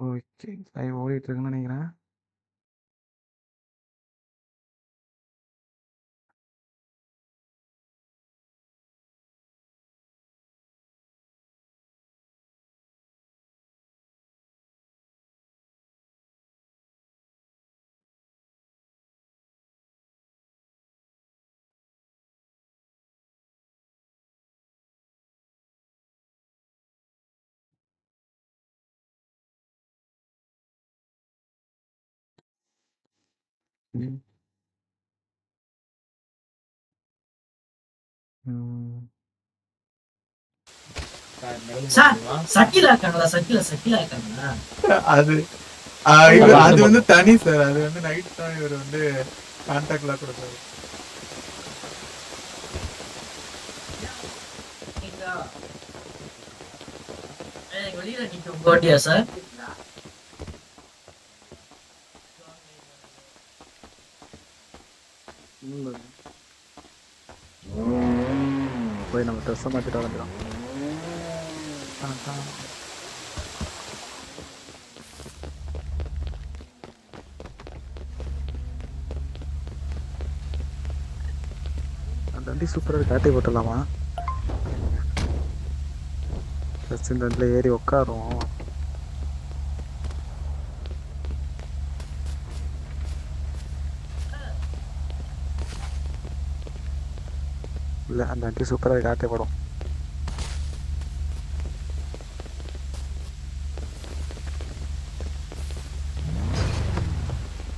Okay. Live ஓடிட்டு இருக்குன்னு ம். ம். சார் இருக்காங்களா இருக்காங்களா அது இவரு அது வந்து தனி சார் அது வந்து நைட் தான் இவர் வந்து கான்டாக்ட்லாம் கொடுத்தாரு கேக்குதா? ஏய், வெளியில நிக்கும் கோட்டியா சார் போய் நம்ம ட்ரெஸ்ஸை மாற்றிட்டு வந்துடும் அந்த வண்டி சூப்பராக காட்டி போட்டுடலாமா? ட்ரெஸ் இந்த வண்டியில் ஏறி உட்காரும் அந்த வண்டி சூப்பராக காட்டி போடும்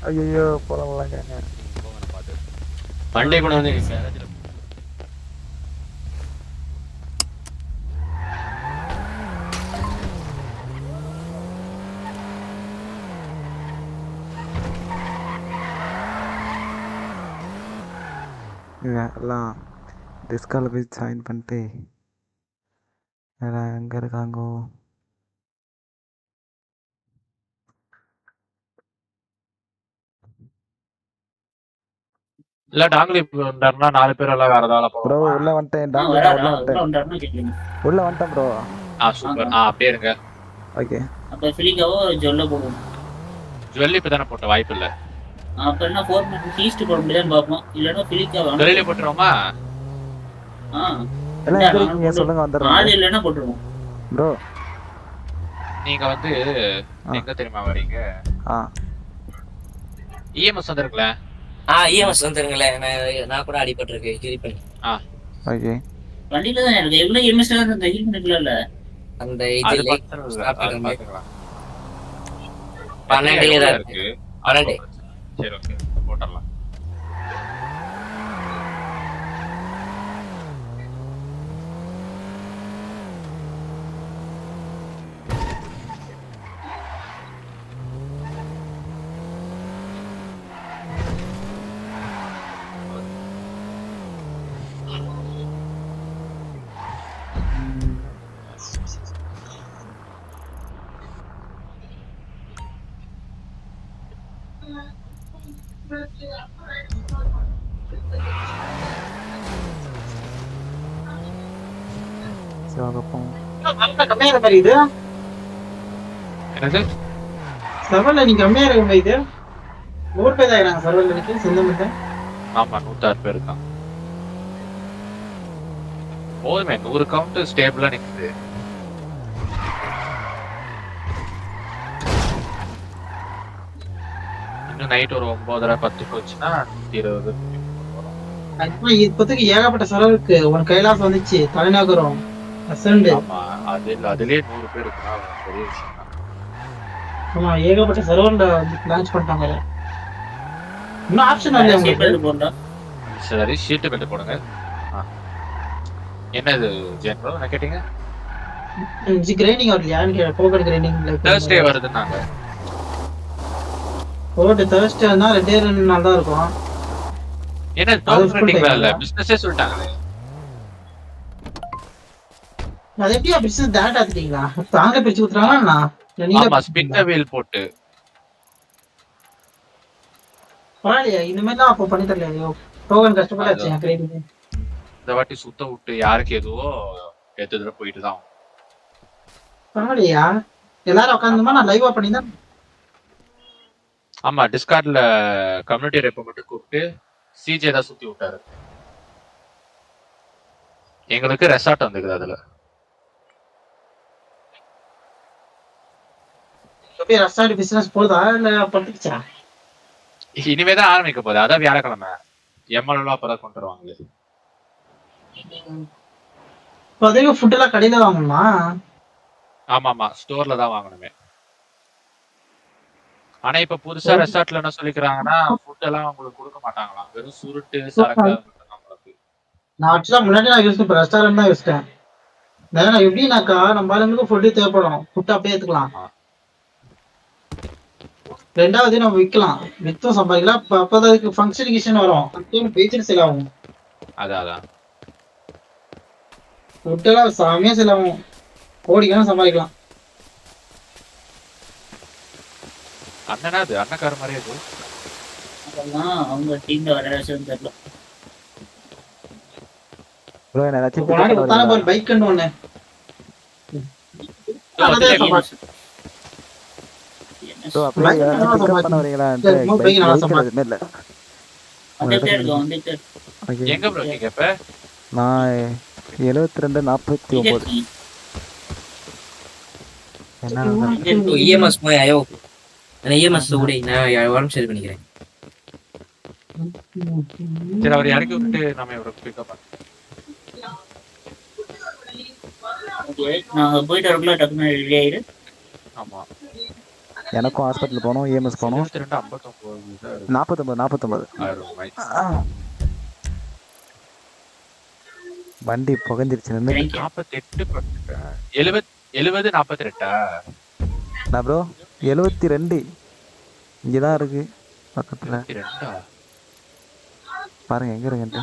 ஐயோ போகலாங்க மண்டே கூட வந்து எல்லாம் டிஸ்காலில் போய் ஜாயின் பண்ணிட்டு எங்கே இருக்காங்கோ? இல்ல டாங்லி வந்தாருன்னா நாலு பேர் எல்லாம் வேற ஏதாவது ப்ரோ உள்ள வந்துட்டேன் உள்ள வந்துட்டேன். உள்ள ப்ரோ ஆ சூப்பர் ஆ அப்படியே இருங்க. ஓகே. அப்ப பிலிக்காவோ ஜொல்ல போடுவோம். ஜுவல்லி இப்ப தானே போட்ட வாய்ப்பு இல்ல? அப்ப என்ன ஃபோர் மினிட் ஈஸ்ட் போட முடியாதுன்னு ஆ எல்லாம் எங்க இருக்கீங்க சொல்லுங்க வந்துடுறேன். ஆள் இல்லைன்னா போட்டுருவோம். ப்ரோ. நீங்க வந்து ஆ. எங்க தெரியுமா வரீங்க? ஆ. இஎம்எஸ் வந்துருங்களே ஆ இஎம்எஸ் வந்துருங்களேன் நான் நான் கூட அடிபட்டிருக்கு. கிரிப்பன் ஓகே. வண்டியில தான் இருக்கு எவ்வளவு எம்எஸ் அந்த ஹீல் பண்ணிக்கலாம்ல அந்த இது பக்கத்துல இல்ல, stop அது பண்ணுங்க. பாத்துக்கலாம். பன்னெண்டு தான் இருக்கு? பன்னெண்டு. சரி ஓகே. போட்டுடலாம். கம்மியா மாதிரி இது? சர்வர்ல நீ கம்மியா இருக்க மாதிரி இது? நூறு பேர் ஆகிறாங்க சர்வர்ல எனக்கு சொந்த மட்டும் ஆமா நூத்தாறு பேர் இருக்கான் போதுமே நூறு கவுண்ட் ஸ்டேபிளா நிக்குது. இன்னும் நைட் ஒரு ஒன்பதரை பத்து போச்சுன்னா இருபது. இப்போதைக்கு ஏகப்பட்ட சர்வருக்கு உன் கைலாசம் வந்துச்சு. தலைநகரம். ஆமா அது இல்ல அதுலயே நூறு பேர் இருக்குன்னா அது பெரிய விஷயம் தான். ஆமா ஏகப்பட்ட சர்வர்ல லான்ச் பண்ணிட்டாங்க. இன்னும் ஆப்ஷன் இல்லையா உங்களுக்கு? போண்டா சரி ஷீட்டு பெல்ட் போடுங்க. என்னது ஜென்ரல் என்ன கேட்டீங்க? கிரைண்டிங் வரலையான்னு கேட்க போக்கட் கிரைண்டிங் தேர்ஸ்டே வருதுன்னாங்க. போட்டு தேர்ஸ்டேனா ரெண்டே ரெண்டு நாள் தான் இருக்கும். டவுன் இல்ல? ஆ? பிசினஸே சொல்லிட்டாங்களே. அது எப்படியா பிசினஸ் டேரக்ட் ஆத்திட்டீங்களா தாங்க பிரிச்சு கொடுத்துறாங்களா நீங்க ஆமா ஸ்பின் வீல் போட்டு. பரவாயில்லையா இந்த மாதிரி அப்போ பண்ணி தரலையா டோக்கன் கஷ்டப்பட்டாச்சு என் கிரைண்டிங் இந்த வாட்டி சுத்த விட்டு யாருக்கு எதுவோ எது தடவை போயிட்டு தான் பரவாயில்லையா? எல்லாரும் உட்காந்துமா நான் லைவா பண்ணி தான் ஆமா டிஸ்கார்ட்ல கம்யூனிட்டி ரெப்ப மட்டும் கூப்பிட்டு சிஜே தான் சுத்தி விட்டாரு. எங்களுக்கு ரெசார்ட் வந்துக்குது அதுல. எப்படி ரெஸ்டாரண்ட் பிசினஸ் போகுதா? இல்ல பட்டுச்சா இனிமே தான் ஆரம்பிக்க போகுது. அதான் வியாழக்கிழமை. எம்எல்ஏ அப்பதான் கொண்டு வருவாங்க இப்போ அதிகம் ஃபுட் எல்லாம் கடையில வாங்கணுமா? ஆமா ஆமா ஸ்டோர்ல தான் வாங்கணுமே. ஆனா இப்ப புதுசா ரெசார்ட்ல என்ன சொல்லிக்கிறாங்கன்னா ஃபுட் எல்லாம் உங்களுக்கு கொடுக்க மாட்டாங்களாம். வெறும் சுருட்டு சரக்கு. நான் ஆக்சுவலா முன்னாடி நான் யூஸ் ரெஸ்டாரண்ட் தான் யூஸ்டேன் நான் எப்படின்னாக்கா நம்ம ஆளுங்களுக்கு ஃபுட்டு தேவைப்படும். ஃபுட் அப்படியே எடுத்துக்கலாம். ரெண்டாவது நம்ம விற்கலாம் வித்தும் சம்பாதிக்கலாம். அப்ப அப்பதான் அதுக்கு ஃபங்க்ஷன் கிஷன் வரும். அப்பயும் பேஜர் செல் ஆகும். அதான் அதான். ஃபுட் எல்லாம் சாமியா செல் ஆகும். சம்பாதிக்கலாம். அண்ணனா அது? அண்ணக்கார மாதிரியே அதெல்லாம் அவங்க டீம்ல வர விஷயம் தெரியல. ப்ரோ இப்போ போய் பைக்குன்னு ஒண்ணு. ப்ரோ அப்படியே பண்ண இல்ல. நான் எழுபத்தி ரெண்டு நாற்பத்தி ஒன்பது என்ன இஎம்எஸ் போய் இஎம்எஸ் கூட நான் உடம்பு சரி பண்ணிக்கிறேன் சரி அவர் இறக்கி விட்டுட்டு நம்ம இவரை பிக்கப் போயிட்டு வரக்குள்ள டக்குனு ரெடி ஆயிரு ஆமா. எனக்கும் ஹாஸ்பிட்டல் இஎம்எஸ் போகணும். இருபத்தி ரெண்டு ஐம்பத்தொன்பது நாற்பத்தொம்பது நாற்பத்தொம்பது. வண்டி புகஞ்சிருச்சு நின்று Thank you. நாற்பத்தி எட்டு எழுபத் எழுபது நாற்பத்தி ரெண்டா நான் ப்ரோ எழுபத்தி ரெண்டு இங்கே தான் இருக்கு பக்கத்தில். பாருங்க எங்க இருக்குன்ட்டு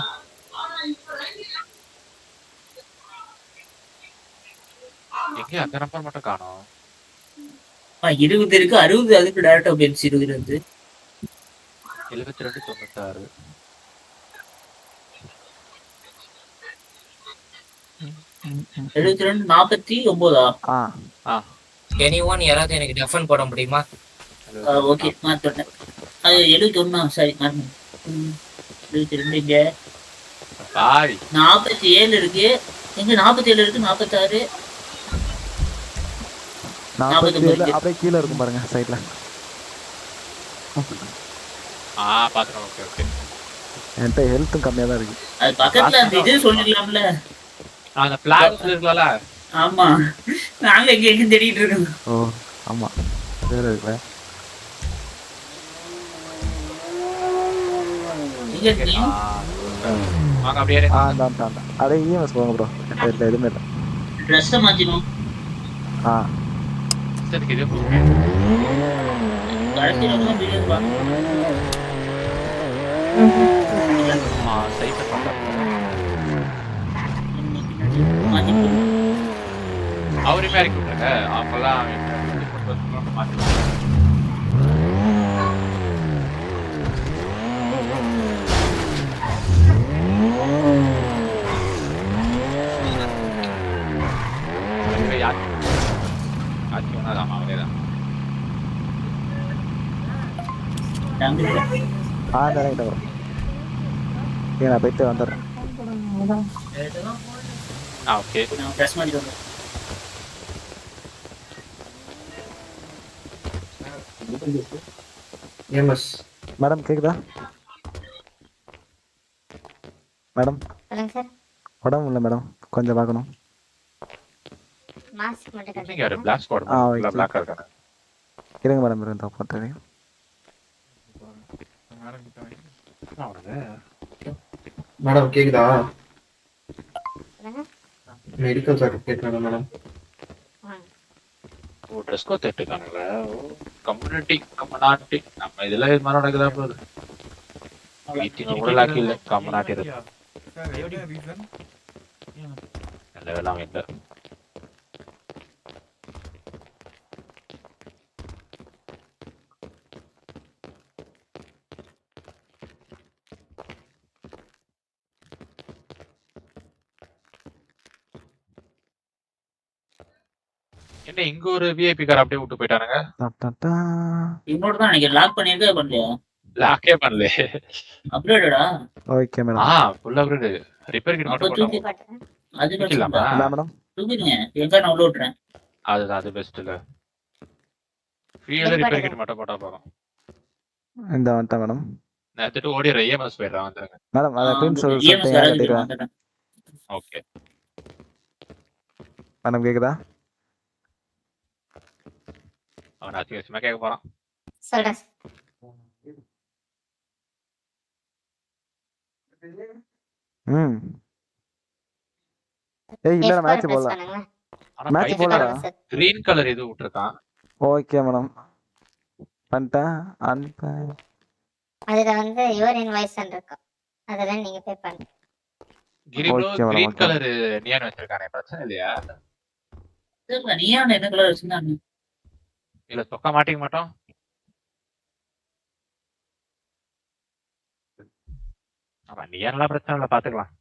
எங்க அந்த நம்பர் மட்டும் காணோம். இருபது இருக்கு. அறுபது அதுக்கு டேரக்டா பென்ஸ் இருபது. இருந்து எழுபத்தி ரெண்டு தொண்ணூத்தாறு. எழுபத்தி ரெண்டு நாற்பத்தி ஒன்பதா ஆ. எனி ஒன் யாராவது எனக்கு டெஃபன் போட முடியுமா? ஓகே மாத்தோட்டேன் அது எழுபத்தி ஒண்ணா சாரி எழுபத்தி ரெண்டு இங்க. நாற்பத்தி ஏழு இருக்கு. எங்க நாற்பத்தி ஏழு இருக்கு நாற்பத்தாறு. நாற்பத்தி ஏழு அப்படியே கீழே இருக்கும் பாருங்க சைடில் ஆ பாத்துறோம் ஓகே ஓகே. என்கிட்ட ஹெல்த்தும் கம்மியாக தான் இருக்கு. அது பக்கத்துல அந்த இது சொல்லிக்கலாம்ல அந்த பிளான் இருக்குல்ல ஆமா. நாங்க எங்க எங்க தேடிட்டு இருக்கோம். ஓ ஆமாம் வேறு தான் அதே இஎம்எஸ் போங்க ப்ரோ எதுவுமே இல்லை. ட்ரெஸ்ஸை மாத்தினோம் ஆ. சரிக்கு இதே கடைசியில் வந்து வீடியோ பார்க்கணும் ஆ சைக்கிள் பண்றேன் மாத்திட்டு அவருமே இறக்கி விட்டுருங்க அவங்கெல்லாம் மாத்தி யார் யாருக்கு வேணா ஆமா அவரே தான் தம்பி ஆ தரேன் ப்ரோ ஏன் நான் போயிட்டு வந்துடுறேன். ஆ ஓகே. மேடம் கேக்குதா? மேடம்? உடம்பு இல்லை மேடம். கொஞ்சம் பார்க்கணும். மாஸ்க் மட்டும் நீங்க யாரு கட்டுங்க பிளாக் ஸ்குவாட் ஆ, okay. பிளாக்கா இருக்காங்க இருங்க மேடம் இருங்க போட்டு அவனுங்க மேடம் கேக்குதா? மெடிக்கல் சர்டிஃபிகேட் வேணும் மேடம். ஓ ட்ரெஸ் கோட் எடுத்துக்காங்கல்ல கம்யூனிட்டி கம்யூனாட்டி நம்ம இதெல்லாம் இது மாதிரி நடக்குதா போகுது மீட்டிங் கூட லாக்கி இல்ல கம்யூனாட்டி இருக்கு. நல்ல வேலை அவன் இல்ல என்ன இங்க ஒரு விஐபி கார் அப்படியே விட்டு போயிட்டானுங்க. இன்னொரு தான் லாக் பண்ணியிருக்கா பண்ணலையா? லாக்கே பண்ணல. அப்டேட்டடா ஓகே மேடம் ஆ ஃபுல் அப்கிரேட் ரிப்பேர் கிட் மட்டும் தூக்கி போட்டோம் அது? பிரச்சனை என்ன மேடம் தூக்கிடுங்க. எங்க நான் உள்ள விட்டுறேன். அதுதான் அது பெஸ்ட் இல்ல. ஃபியூல ரிப்பேர் கிட் மட்டும் போட்டா போதும். இந்த வந்துட்டேன் மேடம் நான் எடுத்துட்டு ஓடிடுறேன். இஎம்எஸ் போயிடுறேன் வந்துருங்க மேடம் அதை EMS சொல்லிட்டு. ஓகே மேடம் கேக்குதா? அவன் அத்தியாவசியமா கேட்க போறான். சொல்றேன். ம். ஏய் இல்ல F4 மேட்ச் போடல. போடலடா. சார். கிரீன் கலர் இது விட்டுருக்கான். ஓகே மேடம் பண்ணிட்டேன் அனுப்ப அதுல வந்து யுவர் இன்வாய்ஸ் இருக்கும். அதுல நீங்க பே பண்ணுங்க கிரீன். கலர் நியான் வச்சிருக்கானே பிரச்சனை இல்லையா? நீயான என்ன கலர் வச்சிருந்தாங்க இல்ல சொக்க மாட்டிக்க மாட்டோம். ஆமா நியான்லாம் பிரச்சனை இல்ல? பாத்துக்கலாம்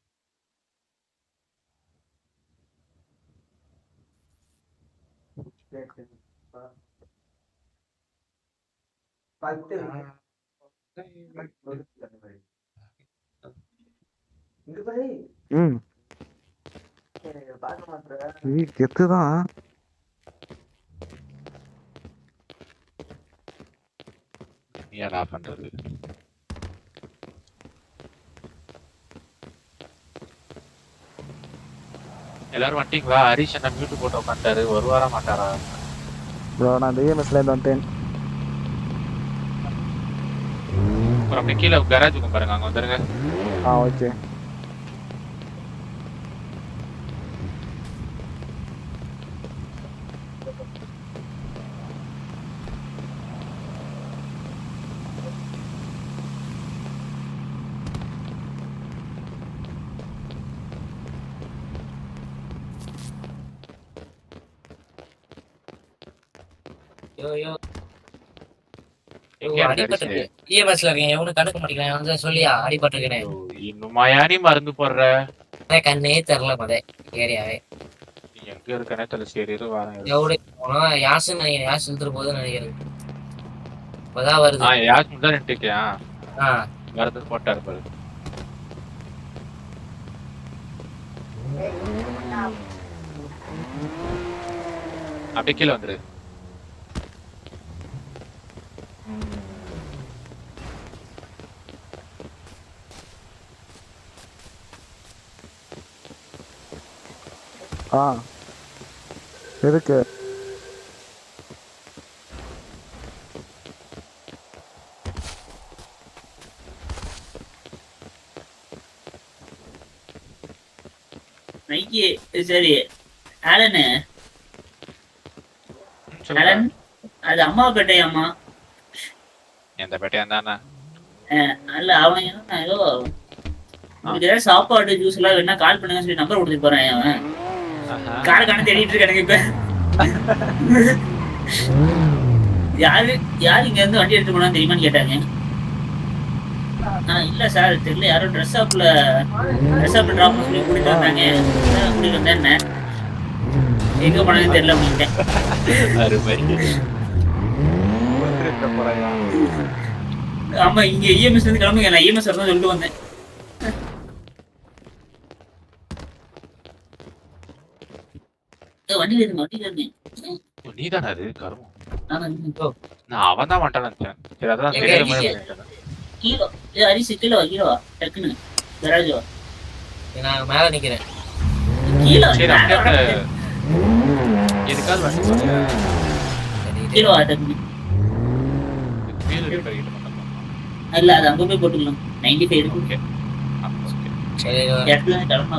ம். ஆஃப் பண்றது? எல்லாரும் வந்துட்டீங்களா? ஹரிஷ் என்ன மியூட் போட்டு உட்காந்துட்டாரு. வருவாரா மாட்டாரா? ப்ரோ நான் இந்த இஎம்எஸ்ல இருந்து வந்துட்டேன் அப்புறம் அப்படியே கீழே கராஜுக்கும் பாருங்க அங்க வந்துருங்க. ஆ ஓகே எங்க அடிபட்டிருக்கு இஎம்எஸ்ல இருக்கேன் எவனும் கணக்கு மாட்டேங்கிறேன் வந்து சொல்லியா இன்னுமாயா நீ மருந்து போடுற? கண்ணே தெரில மத. ஏரியாவே. எங்க இருக்கனே தெரியல சரி இரு வரேன் போனா யாசுன்னு நினைக்கிறேன் யாசு இழுத்துட்டு போகுதுன்னு நினைக்கிறேன். இப்பதான் வருது. ஆ யாருக்கு முந்தா நின்றுக்கியா ஆ. மருந்து போட்டாரு பாரு. அப்படியே கீழே வந்துரு. ஆ. இருக்கு. நைக்கி சரி. ஆலனு. ஆலன் அது அம்மா பேட்டையாம்மா? எந்த பேட்டையா தானே? அல்ல அவன் ஏதோ சாப்பாடு ஜூஸ் எல்லாம் வேணா கால் பண்ணுங்க சொல்லி நம்பர் கொடுத்துட்டு போறேன் அவன் காரை காண தேடிட்டு இருக்க எனக்கு இப்ப. யாரு யாரு இங்க இருந்து வண்டி எடுத்து போனா தெரியுமான்னு கேட்டாங்க. ஆ, இல்ல சார் தெரியல. யாரோ ட்ரெஸ் ஷாப்ல ட்ரெஸ் ஷாப்ல டிராப் சொல்லி கூட்டிட்டு வந்தாங்க. கூட்டிட்டு வந்தேன் எங்க போனாங்கன்னு தெரியல அப்படின்ட்டேன் ஆமா இங்க இஎம்எஸ் இருந்து கிளம்புங்க. நான் இஎம்எஸ் வரதான் சொல்லிட்டு வந்தேன். வண்டியில இருங்க வண்டியில இருங்க நீதானே அது? கருமம். நான் அவன் தான் நினைச்சேன். சரி அதான். கீழோ. ஏ அரிசி கீழோ கீழோ டக்குன்னு. கராஜ் நான் மேல நிக்கிறேன். கீழோ சரி அப்படியே வண்டி கீழோ டக்குன்னு. இல்ல அது அங்க போய் போட்டுக்கலாம். Ninety five. சரி கிளம்பா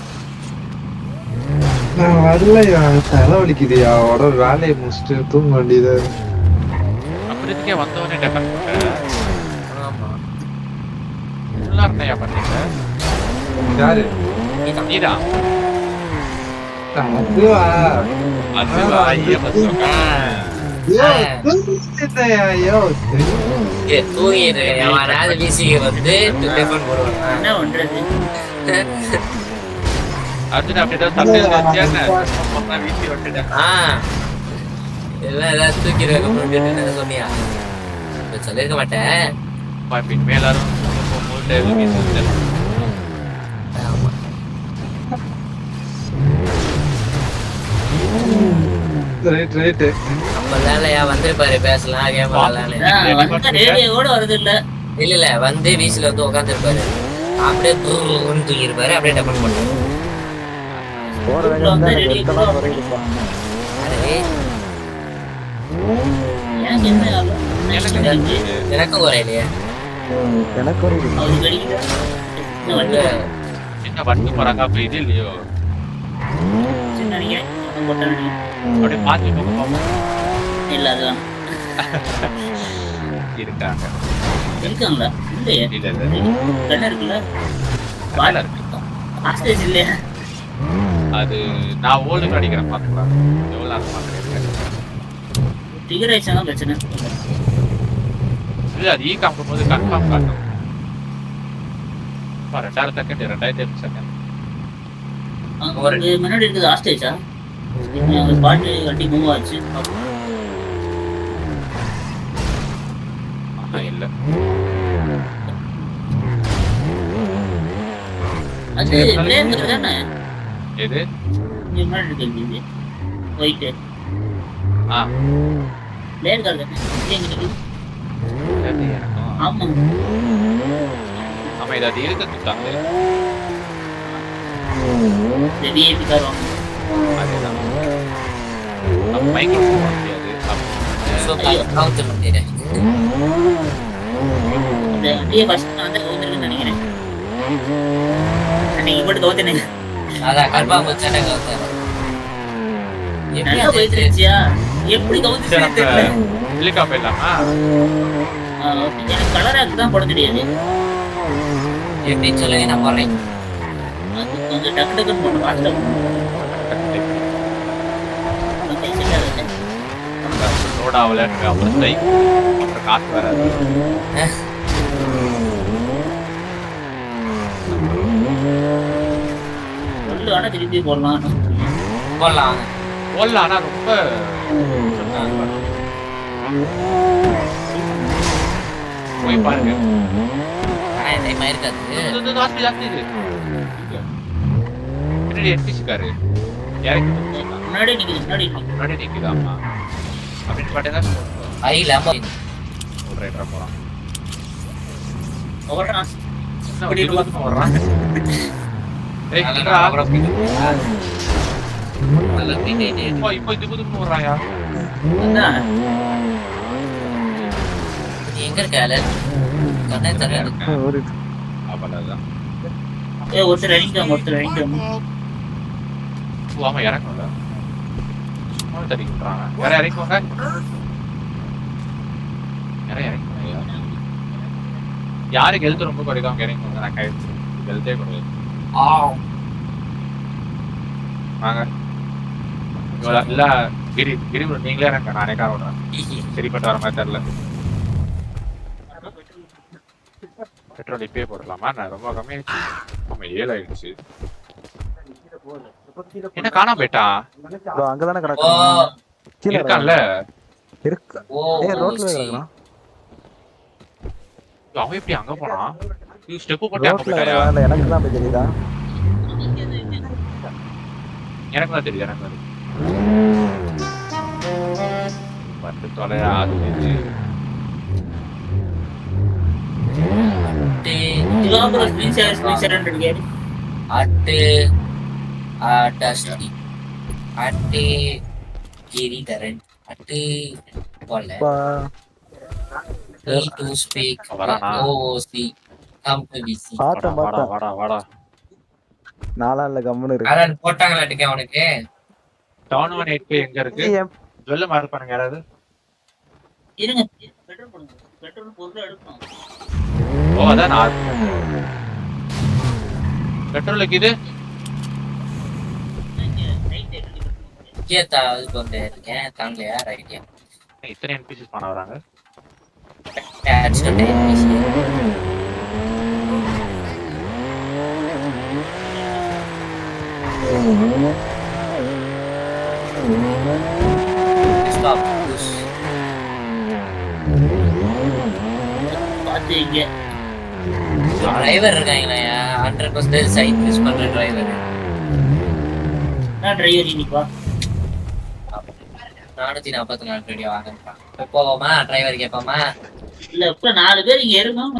நான் வரலையா தலை வலிக்குதுயா. உடம்பு வேலையை முடிச்சுட்டு தூங்க வேண்டியது. அப்படியே வந்தவனே ஃபுல்லா இருந்தையா பண்ணீங்க யாரு? நீதான் அதுவா அதுவா ஐயா ஐயோ, தூங்கிட்டேன்யா, ஐயோ. ஏ தூங்கிட்டு இருக்கேன் அவனாவது வீசிக்கு வந்து டெலிஃபோன் போடுவான். என்ன பண்றது? அர்ஜுன் அப்படிதான் சட்டையில வச்சேன்னு வீசி விட்டுட்டேன் ஆ. எல்லாம் ஏதாவது தூக்கிடுவாங்க அப்புறம் சொன்னியா? இப்ப சொல்லியிருக்க மாட்டேன். இனிமே எல்லாரும் போகும்போது டேபிள் வீசி விட்டுட்டேன் ஆமா. ரைட் ரைட் நம்ம வேலையா வந்திருப்பாரு பேசலாம் கேம் வந்து ரேடியோட வருது இல்ல? இல்ல இல்ல வந்து வீசில வந்து உட்காந்துருப்பாரு அப்படியே தூக்கிருப்பாரு அப்படியே டப்பன் பண்ணுவாரு போற வேகம் தான் எனக்கு என்ன குறையிலையே எனக்கு வண்டி பறக்கா போயிது இல்லையோ. அப்படியே பக்கம் பார்ப்போம் இல்ல அதுதான். இருக்காங்க. இருக்காங்களா? இல்லையே. இல்ல இல்ல. இருக்குல்ல? வேலை இருக்கு ஆஸ்டேஜ் இல்லையா? அது நான் ஓல்டு அடிக்கிறேன் பாத்துக்கலாம் எவ்வளவு நேரம் பாக்குறேன் டிகர் ஆயிடுச்சா பிரச்சனை. இல்ல அது ஈ காக்கும் போது கன்ஃபார்ம் காட்டும் ரெண்டாயிரம் செகண்ட் ரெண்டாயிரத்தி எட்டு செகண்ட் முன்னாடி இருக்குது அங்க பாட்டு வண்டி மூவ் ஆச்சு. இல்ல. அது தானே? எது இங்க முன்னாடி இருக்குது இது. ஒயிட்டு ஆ. பிளேன் கார் தானே இங்க எங்க நிக்குது அது எனக்கும் ஆமா ஆமா இது அது இருக்க கொடுத்தாங்க விஐபி கார் அதேதான். மைக்ரோ முடியாது. ஸோ நான் வந்து நினைக்கிறேன். அன்னைக்கு போட்டு கவுத்தினேன் அதான் கன்ஃபார்ம் வச்சானே கவுண்ட் நல்லா போயிட்டு இருந்துச்சியா எப்படி கவுந்துச்சு தெரியல சிலிக்கா போயிடலாமா. எனக்கு கலராக்கு தான் போட தெரியாது. எப்படின்னு சொல்லுங்க நான் போடுறேன் அது கொஞ்சம் டக்கு டக்குன்னு போடணும் ஃபாஸ்ட்டாக லோட் ஆகல அப்புறம் ஸ்ட்ரைக் அப்புறம் காசு வராது சொல்லு ஆனால் திருப்பி போடலாம். போடலாம். போடலாம் ஆனா ரொம்ப போய் பாருங்க. ஆனா இந்த டைம் இருக்காது இது, இது, இது, ஆஸ்தி, ஆஸ்தி இது. பின்னாடி என்டிசி காரு? இறக்கி. முன்னாடி நிற்குது முன்னாடி நிற்குது முன்னாடி அப்படின்னு ஓடுறான் ஓடுறான் எங்க இருக்க அலன் கண்ணே தெரியாது ஒரு அவ்வளவுதான் ஏ ஒருத்தர் இறங்கிட்டாங்க ஒருத்தர் இறங்கிட்டாங்க ஓ, ஆமா இறங்கல சும்மா தடி விட்டுறாங்க யார இறங்குவாங்க யார இறங்குவாங்க யாருக்கு ஹெல்த் ரொம்ப குறைக்கும் அவங்க இறங்குவாங்க நான் கை ஹெல்த்தே குறையாது ஆ வாங்க. இவ்வளவு இல்ல கிரி கிரி நீங்களே இறங்க நானே கார் ஓடுறேன் சரிப்பட்டு வர மாதிரி தெரியல. பெட்ரோல் இப்பயே போடலாமா நான் ரொம்ப கம்மியாச்சு ஆமா ஏழு ஆயிடுச்சு. என்ன காணாம போயிட்டா? அங்கதானே ஓ கிடக்கு கீழே இருக்கான்ல? இருக்கு. ஏ ரோட்ல. கிடக்குறான் அவன் எப்படி அங்க போனான்? ஸ்டெப் போட்டு அங்க ரோட்ல போயிட்டாயா கிடக்குறான் எனக்கு தான் போய் தெரியுதா? எனக்கு தான் தெரியுது எனக்கு தான் தெரியுது. வந்து தொலையா அது இது. At kilometre screen share screen share இருக்காரு அட்டு அட்டஸ்டி அட்டு கிரிதரன் அட்டு போல. ஸ்பீக் டு பார்த்தேன் வாடா பார்த்தேன் வாடா வாடா. நாலா இல்ல கம்முன்னு இருக்கு. அதான் போட்டாங்களாட்டுக்கே அவனுக்கு? செவன் ஒன் எயிட் எங்க இருக்கு? சொல்ல மார்க் பண்ணுங்க யாராவது. இருங்க பெட்ரோல் போடுங்க. பெட்ரோல் பொருள் எடுக்கணும். ஓ அதான் நான். இருக்கேன் தாங்கலையா? ரைட்டியா இத்தனை என்பிசிஸ் பண்ண வராங்க Stop this. பார்த்து டிரைவர் இருக்காங்களா ஹண்ட்ரட் பர்சன்டேஜ் சைட் மிஸ் பண்ற டிரைவர் நான் டிரைவர் இன்னைக்கு நானூத்தி நாற்பத்தி நாலு ரெடி வாங்கிருக்கான் போவோமா? டிரைவர் கேட்போமா இல்ல இப்ப நாலு பேர் இங்க இருந்தோம்